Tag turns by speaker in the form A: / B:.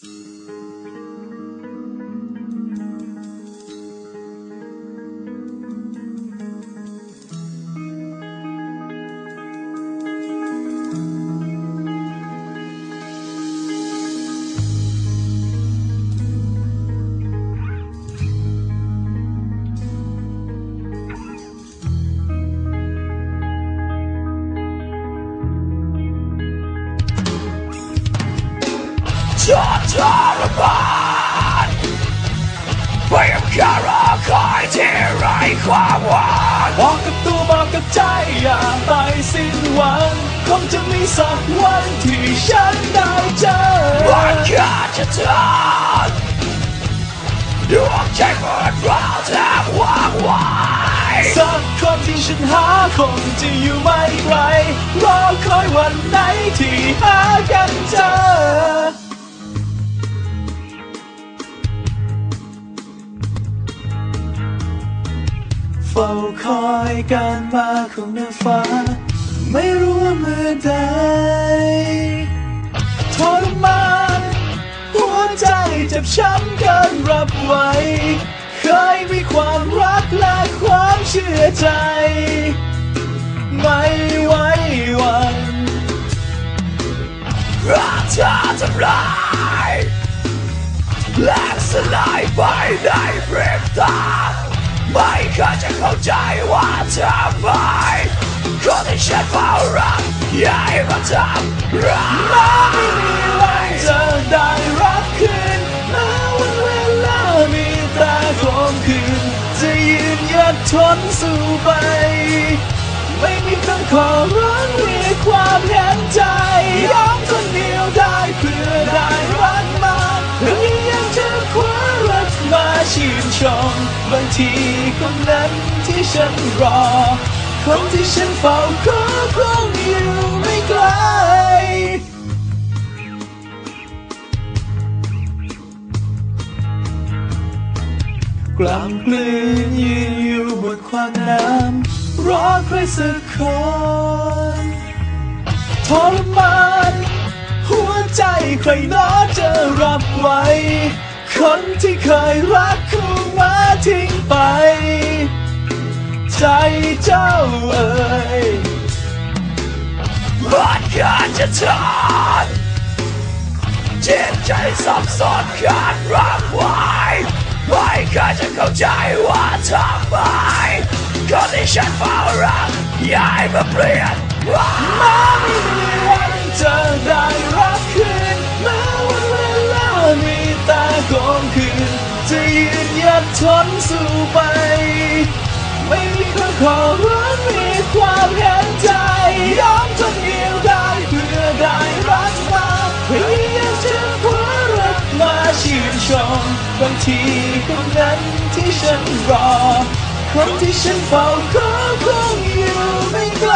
A: ท รมานพยายามแค่รอคอยที่ไร้ความหวัง
B: บอกกับตัวบอกกับใจอย่าไปสิ้นหวังคงจะมีสักวันที่ฉันได้เจอ
A: วันแค่จะทนดวงใจเปิดเราแทบวางไว้
B: สักคนที่ฉันหาคงจะอยู่ไม่ไกลรอคอยวันไหนที่หากันเจอ ฝ้าคอยการมาของน้ำฟ้า ไม่รู้ว่าเมื่อใดทรมานหัวใจเจ็บช้ำเกินรับไหวเคยมีความรักและความเชื่อใจ ไม่ไหววัน
A: รักเธอทำลายและสลายไปในเปรมตา ไม่เคยจะเข้าใจว่าทำไมคนที่ฉันเฝ้ารักยายมาทำร้าย
B: ไม่มีวันจะได้รักคืนแม้วันเวลามีแต่คมคืนจะยืนยัดทนสู้ไป ไม่มีคำขอร้อง บางทีคนนั้นที่ฉันรอ คนที่ฉันเฝ้าขอคงอยู่ไม่ไกลกลำกลืนยืนอยู่บนขวางน้ำรอใครสักคนทรมานหัวใจใครน้อจะรับไว้ คนที่เคยรักคู่มา ทิ้งไป ใจเจ้าเอ่ย
A: มันกิดจะทนจิตใจสับสนขาดรักไว้ไม่เคยจะเข้าใจว่าทำไมคนที่ฉันเฝ้ารักอยากให้มาเปลี่ยน
B: ไม่มีวันจะได้รัก ทนสู้ไป ไม่มีคนขอร้องมีความเห็นใจ ยอมทนเดียวได้เพื่อได้รักมาพยายามจะคว้ารักมาชื่นชมบางทีคนนั้นที่ฉันรอคนที่ฉันเฝ้าขอคงอยู่ไม่ไกล